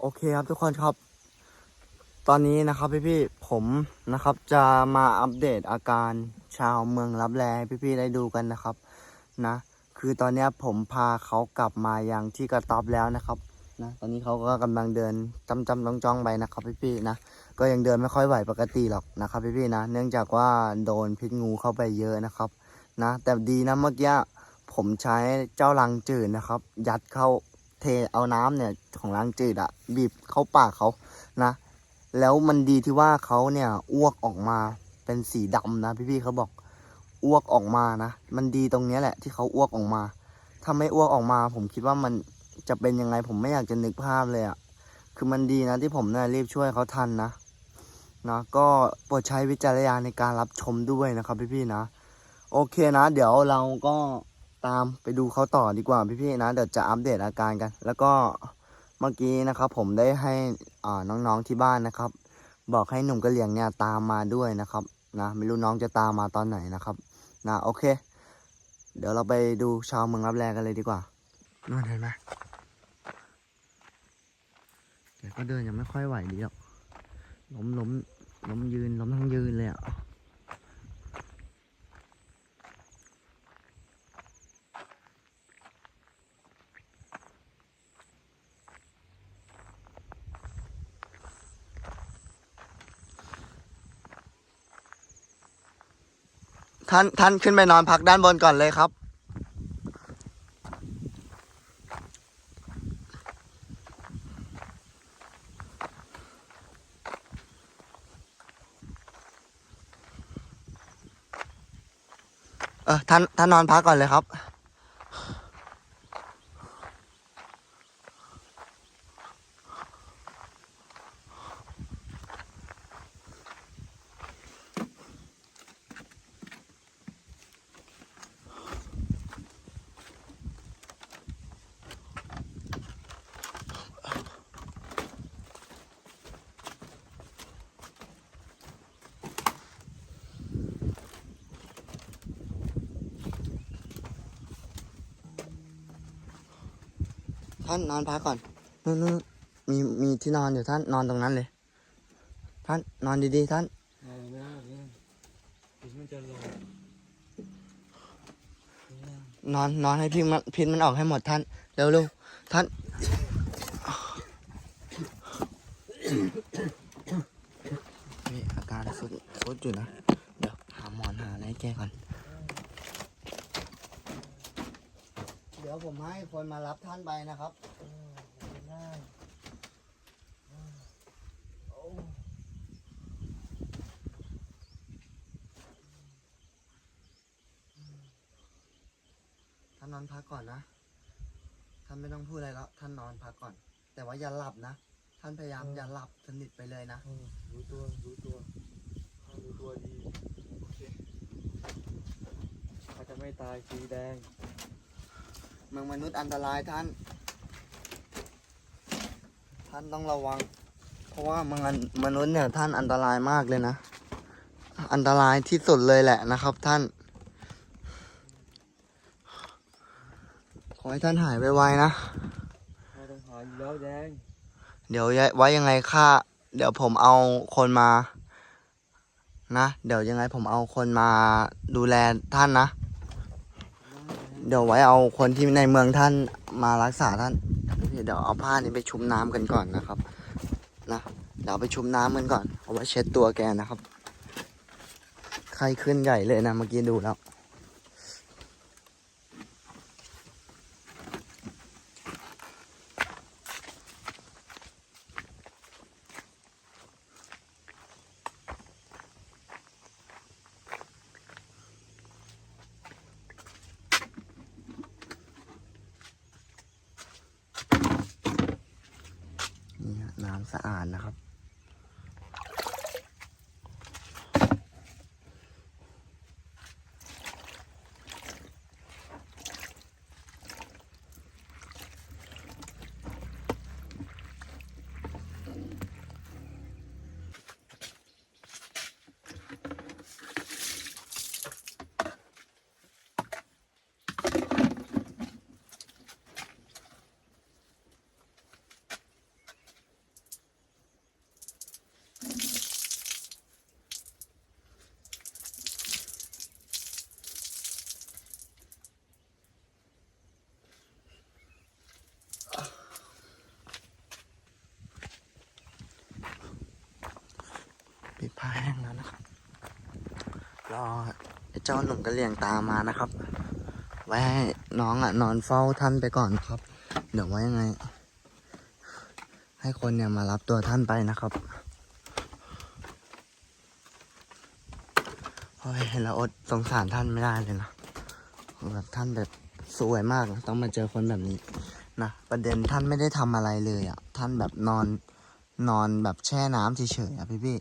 โอเคครับทุกคนครับ ตอนนี้นะครับพี่ๆผมนะครับจะมาอัปเดตอาการชาวเมืองรับแลพี่ๆได้ดูกันนะครับนะคือตอนนี้ผมพาเขากลับมายังที่กระต๊อบแล้วนะครับนะตอนนี้เขาก็กำลังเดินจำจำจ้องจ้องๆไปนะครับพี่ๆนะก็ยังเดินไม่ค่อยไหวปกติหรอกนะครับพี่ๆนะ เนื่องจากว่าโดนพิษงูเข้าไปเยอะนะครับนะแต่ดีนะเมื่อกี้ ผมใช้เจ้าลังจืดนะครับ ยัดเข้าเทเอาน้ำเนี่ยของลังจืดอะบีบเข้าปากเขานะ แล้วมันดีที่ว่าเขาเนี่ยอ้วกออกมาเป็นสีดำนะพี่ๆเขาบอกอ้วกออกมานะ มันดีตรงนี้แหละที่เขาอ้วกออกมา ถ้าไม่อ้วกออกมา ผมคิดว่ามันจะเป็นยังไง ผมไม่อยากจะนึกภาพเลยอะคือมันดีนะที่ผมเนี่ยรีบช่วยเขาทันนะนะก็โปรดใช้วิจารณญาณในการรับชมด้วยนะครับพี่ๆนะ โอเคนะ เดี๋ยวเราก็ ตามไปดูเขาต่อดีกว่าพี่ๆนะ เดี๋ยวจะอัปเดตอาการกัน แล้วก็เมื่อกี้นะครับผมได้ให้อ่าน้องๆที่บ้านนะครับ บอกให้หนุ่มกระเหลี่ยงเนี่ยตามมาด้วยนะครับนะไม่รู้น้องจะตามมาตอนไหนนะครับนะโอเค เดี๋ยวเราไปดูชาวเมืองรับแลกันเลยดีกว่านั่นเห็นไหมแกก็เดินยังไม่ค่อยไหวดีหรอกล้มล้มล้มยืนล้มทั้งยืนเลยอะ ท่านท่านขึ้นไปนอนพักด้านบนก่อนเลยครับ เออท่านท่านนอนพักก่อนเลยครับ ท่านนอนพักก่อนนู่นนู่นมีมีที่นอนอยู่ท่านนอนตรงนั้นเลย ท่านนอนดีๆท่านเอาไม่ได้เนี่ยพิษมันจะลงนอนนอนให้พิษมันพิษมันออกให้หมดท่านเร็วเร็วท่านนี่อาการสุดสุดอยู่นะ เดี๋ยวหาหมอนหาอะไรให้แกก่อน ดี๋ยวผมให้คนมารับท่านไปนะครับท่านนอนพักก่อนนะ ท่านไม่ต้องพูดอะไรแล้ว ท่านนอนพักก่อน แต่ว่าอย่าหลับนะ ท่านพยายามอย่าหลับสนิทไปเลยนะอืมรู้ตัว รู้ตัวเอารู้ตัวดี โอเคเขาจะไม่ตายสีแดง เมืองมนุษย์อันตรายท่าน ท่านต้องระวัง เพราะว่าเมืองมนุษย์เนี่ยท่านอันตรายมากเลยนะ อันตรายที่สุดเลยแหละนะครับ ท่าน ขอให้ท่านหายไวๆนะเราต้องหาอยู่แล้วแดง เดี๋ยวไว้ยังไงข้าเดี๋ยวผมเอาคนมา นะ เดี๋ยวยังไงผมเอาคนมาดูแลท่านนะ เดี๋ยวไว้เอาคนที่ในเมืองท่านมารักษาท่านเดี๋ยวเอาผ้านี้ไปชุบน้ำกันก่อนนะครับ นะเดี๋ยวไปชุบน้ำกันก่อนเอาไว้เช็ดตัวแกนะครับ ใครขึ้นใหญ่เลยนะเมื่อกี้ดูแล้ว สะอาดนะครับ จ้าหนุ่มกระเหลี่ยงตามมานะครับ ไว้ให้น้องอะ นอนเฝ้าท่านไปก่อนครับ เดี๋ยวไว้ยังไง ให้คนเนี่ยมารับตัวท่านไปนะครับโอ้ยเห็นแล้วอดสงสารท่านไม่ได้เลยนะแบบท่านแบบสวยมากนะต้องมาเจอคนแบบนี้นะประเด็นท่านไม่ได้ทำอะไรเลยอะ ท่านแบบนอนนอนแบบแช่น้ำเฉยๆอะพี่พี่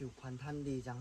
ผิว พรรท่านดีจัง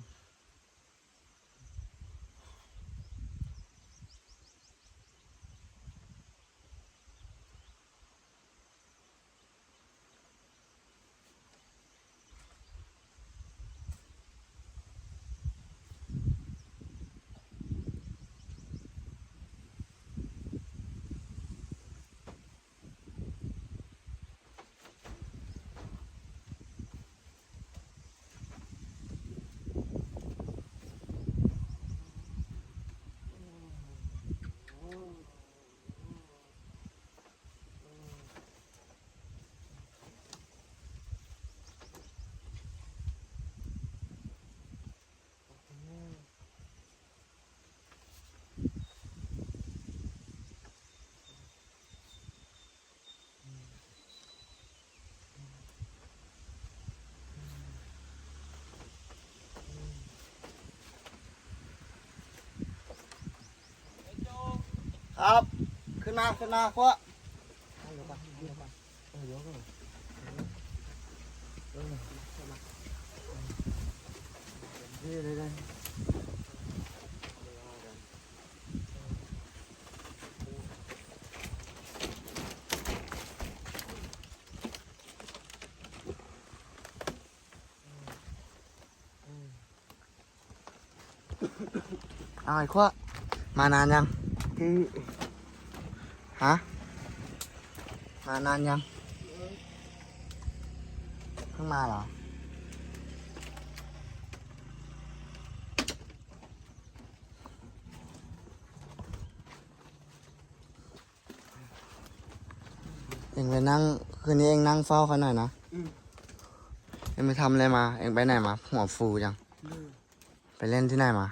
ครับ ขึ้นมาขึ้นมาพวกเอาไอ้ขั้วมานานยัง ฮะ มานานยังเพิ่งมาเหรอ เอ็งไปนั่ง คืนนี้เอ็งนั่งเฝ้าเขาหน่อยนะอืมเอ็งไปทำอะไรมา เอ็งไปไหนมา หัวฟูจัง ไปเล่นที่ไหนมา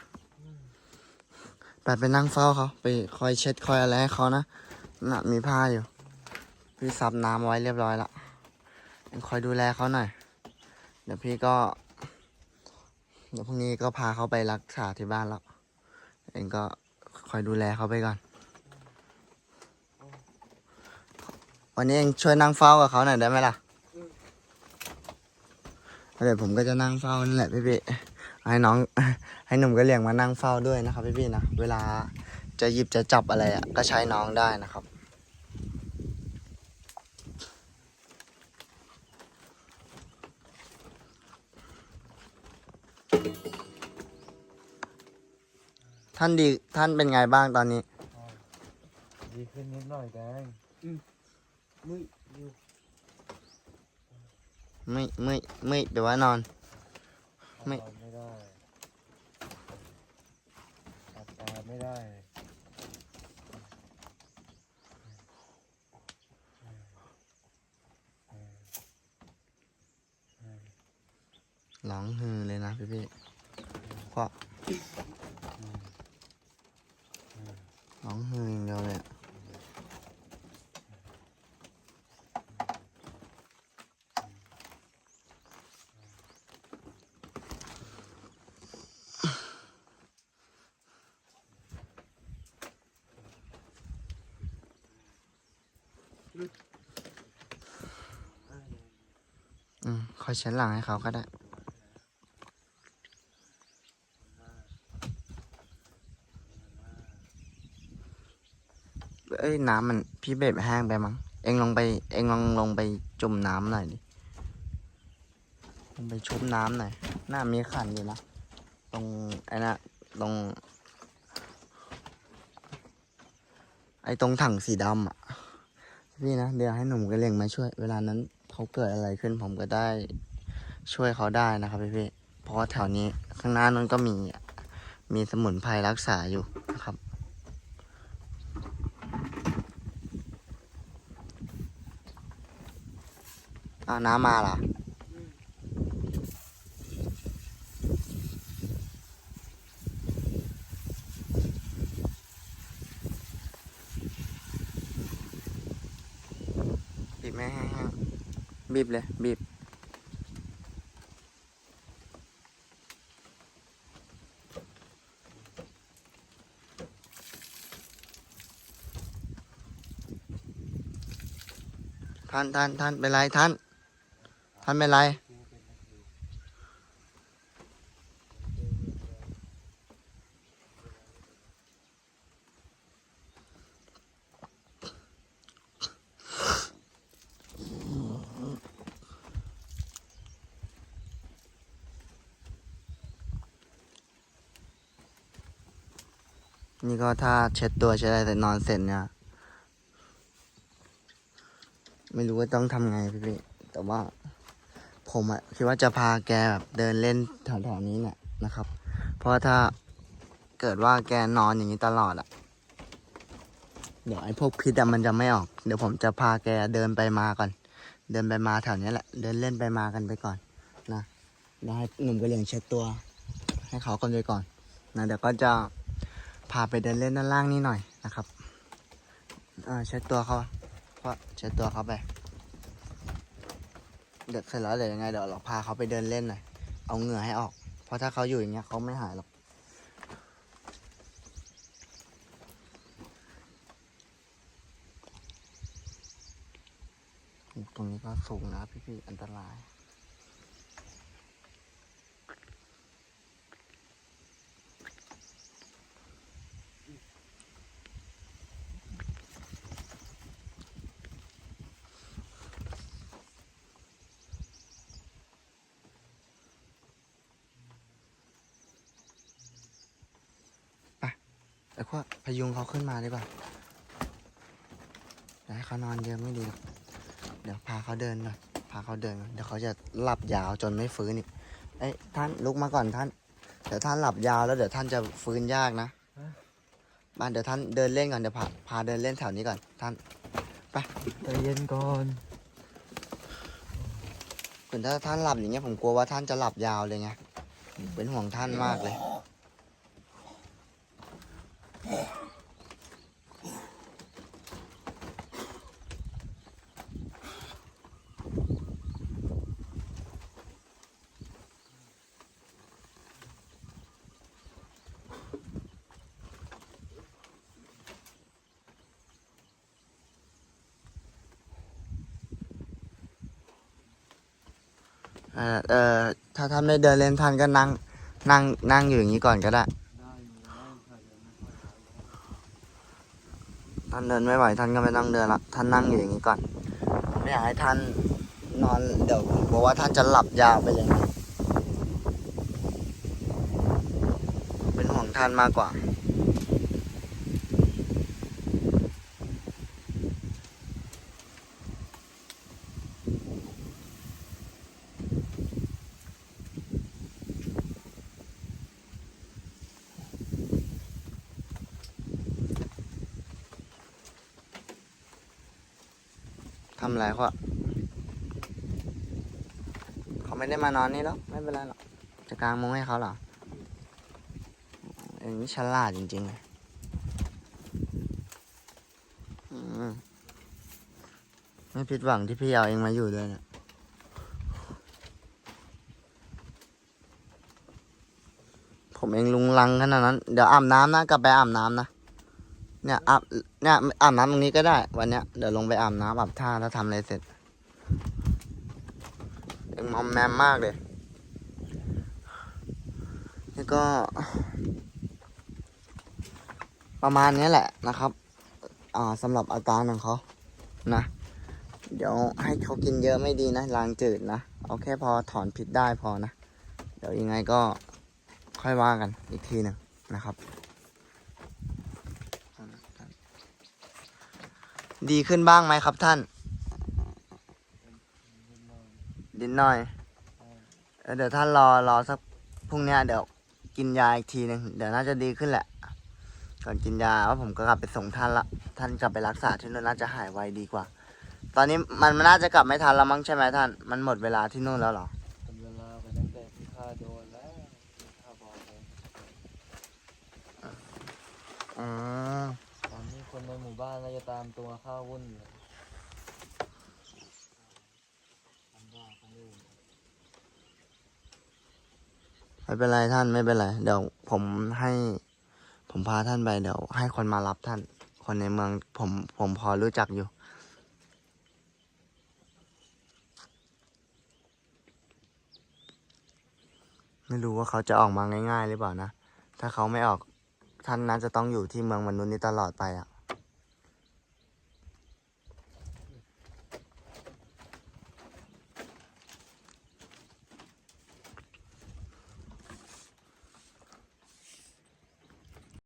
ไปไปนั่งเฝ้าเขาไปคอยเช็ดคอยอะไรให้เขานะน่ะมีผ้าอยู่ พี่ซับน้ำไว้เรียบร้อยละเอ็งคอยดูแลเขาหน่อย เดี๋ยวพี่ก็ เดี๋ยวพรุ่งนี้ก็พาเขาไปรักษาที่บ้านแล้ว เองก็คอยดูแลเขาไปก่อน วันนี้เองช่วยนั่งเฝ้ากับเขาหน่อยได้ไหมล่ะเดี๋ยวผมก็จะนั่งเฝ้านั่นแหละพี่พี่ ให้น้องให้หนุ่มก็เลี้ยงมานั่งเฝ้าด้วยนะครับพี่พี่ๆนะเวลาจะหยิบจะจับอะไรอะก็ใช้น้องได้นะครับท่านดีท่านเป็นไงบ้างตอนนี้ ดีขึ้นนิดหน่อยแดงอืมมึยอยู่ไม่ไม่ไม่เดี๋ยวว่านอน ไม่ทำอะ ได้ตัดตาไม่ได้ร้องฮือเลยนะพี่พี่ๆเพราะร้องฮืออย่างเดียวเลย อะอืมคอยเช็ดหลังให้เขาก็ได้ เอ้ยน้ำมันพี่เบบแห้งไปมั้ง เองลงไป เองลองลงไปจุ่มน้ำหน่อยดิ ลงไปชุบน้ำหน่อย หน่ามีขันอยู่นะ ตรงไอ้นะตรง ไอ้ตรงถังสีดำอะ พี่นะเดี๋ยวให้หนุ่มกระเล่งมาช่วย เวลานั้นเขาเกิดอะไรขึ้นผมก็ได้ช่วยเขาได้นะครับพี่พี่เพราะแถวนี้ข้างหน้านั้นก็มีมีสมุนไพรรักษาอยู่นะครับเอาน้ำมาล่ะ บีบไม่บีบเลย บีบ ท่านท่านท่านเป็นไรท่าน ท่านเป็นไร นี่ก็ถ้าเช็ดตัวเช็ดอะไรแต่นอนเสร็จเนี่ยไม่รู้ว่าต้องทำไงพี่พี่แต่ว่า ผมอะคิดว่าจะพาแกแบบเดินเล่นแถวๆนี้เนี่ยนะครับ เพราะว่าถ้าเกิดว่าแกนอนอย่างนี้ตลอดอะเดี๋ยวไอ้พวกพิษอะมันจะไม่ออก เดี๋ยวผมจะพาแกเดินไปมาก่อน เดินไปมาแถวนี้แหละ เดินเล่นไปมากันไปก่อนนะได้วให้หนุ่มกระเหลี่ยงเช็ดตัว ให้เขากันไปก่อนนะเดี๋ยวก็จะ พาไปเดินเล่นด้านล่างนี่หน่อยนะครับอ่าเช็ดตัวเขาเพราะเช็ดตัวเขาไป เดี๋ยวเสร็จแล้วเดี๋ยวยังไงเดี๋ยวเราพาเขาไปเดินเล่นหน่อย เอาเหงื่อให้ออก เพราะถ้าเขาอยู่อย่างเงี้ยเขาไม่หายหรอก ตรงนี้ก็สูงนะพี่ๆอันตราย แล้วก็พยุงเขาขึ้นมาดีกว่าเดี๋ยวให้เขานอนเยอะไม่ดีหรอกเดี๋ยวพาเขาเดินหน่อยพาเขาเดินก่อนเดี๋ยวเขาจะหลับยาวจนไม่ฟื้นอีกเอ้ยท่านลุกมาก่อนท่าน เดี๋ยวท่านหลับยาวแล้วเดี๋ยวท่านจะฟื้นยากนะบ้านเดี๋ยวท่านเดินเล่นก่อนเดี๋ยวพาพาเดินเล่นแถวนี้ก่อนท่านใจเย็นก่อนถึงถ้าท่านหลับอย่างเงี้ยผมกลัวว่าท่านจะหลับยาวเลยไงผมเป็นห่วงท่านมากเลย เออเออถ้าท่านไม่เดินเล่นท่านก็นั่งนั่งนั่งอยู่อย่างนี้ก่อนก็ได้ ได้อยู่ได้ค่ะเดี๋ยวไม่ค่อยหายแล้ว ท่านเดินไม่ไหวท่านก็ไม่ต้องเดินละท่านนั่งอยู่อย่างนี้ก่อนไม่อยากให้ท่านนอนเดี๋ยวผมกลัวว่าท่านจะหลับยาวไปเลยเป็นห่วงท่านมากกว่า ทำอเขาเขาไม่ได้มานอนนี่แล้วไม่เป็นไรหรอกจะกางมุ้งให้เขาเหรออย่างนี้ฉลาดจริงๆเลยอืมไม่ผิดหวังที่พี่เอาเองมาอยู่ด้วยเนะผมเองลุงลังขนาดนั้น เดี๋ยวอาบน้ำนะ กลับไปอาบน้ำนะ เนี่ยอาบเนี่ยอาบน้ำตรงนี้ก็ได้ วันเนี้ยเดี๋ยวลงไปอาบน้ำอาบท่าแล้วทำอะไรเสร็จยังมอมแมมมากเลยนี่ก็ ประมาณนี้แหละนะครับ อ่าสำหรับอาการของเขานะ เดี๋ยวให้เขากินเยอะไม่ดีนะล้างจืดนะ เอาแค่พอถอนพิษได้พอนะ เดี๋ยวยังไงก็ค่อยว่ากันอีกทีหนึ่งนะครับ ดีขึ้นบ้างไหมครับท่านดินหน่อยเออเดี๋ยวท่านรอรอสักพรุ่งเนี้ยเดี๋ยวกินยาอีกทีหนึ่งเดี๋ยวน่าจะดีขึ้นแหละ ก่อนกินยาว่าผมก็กลับไปส่งท่านละท่านกลับไปรักษาที่นู่นน่าจะหายไวดีกว่า ตอนนี้มันน่าจะกลับไม่ทันแล้วมั้งใช่ไหมท่าน มันหมดเวลาที่นู่นแล้วเหรอเป็นเวลาไปตั้งแต่ที่ข้าโดนแล้วที่ข้าบอกเลยอืมตอนนี้คน ในหมู่บ้านน่าจะตามตัวข้าวุ่นเลยทำบ้าคนอื่นไม่เป็นไรท่านไม่เป็นไรเดี๋ยวผมให้ ผมพาท่านไปเดี๋ยว ให้คนมารับท่าน คนในเมืองผมผมพอรู้จักอยู่ ไม่รู้ว่าเขาจะออกมาง่าย ๆ หรือเปล่านะ ถ้าเขาไม่ออกท่านน่าจะต้องอยู่ที่เมืองมนุษย์นี้ตลอดไปอะ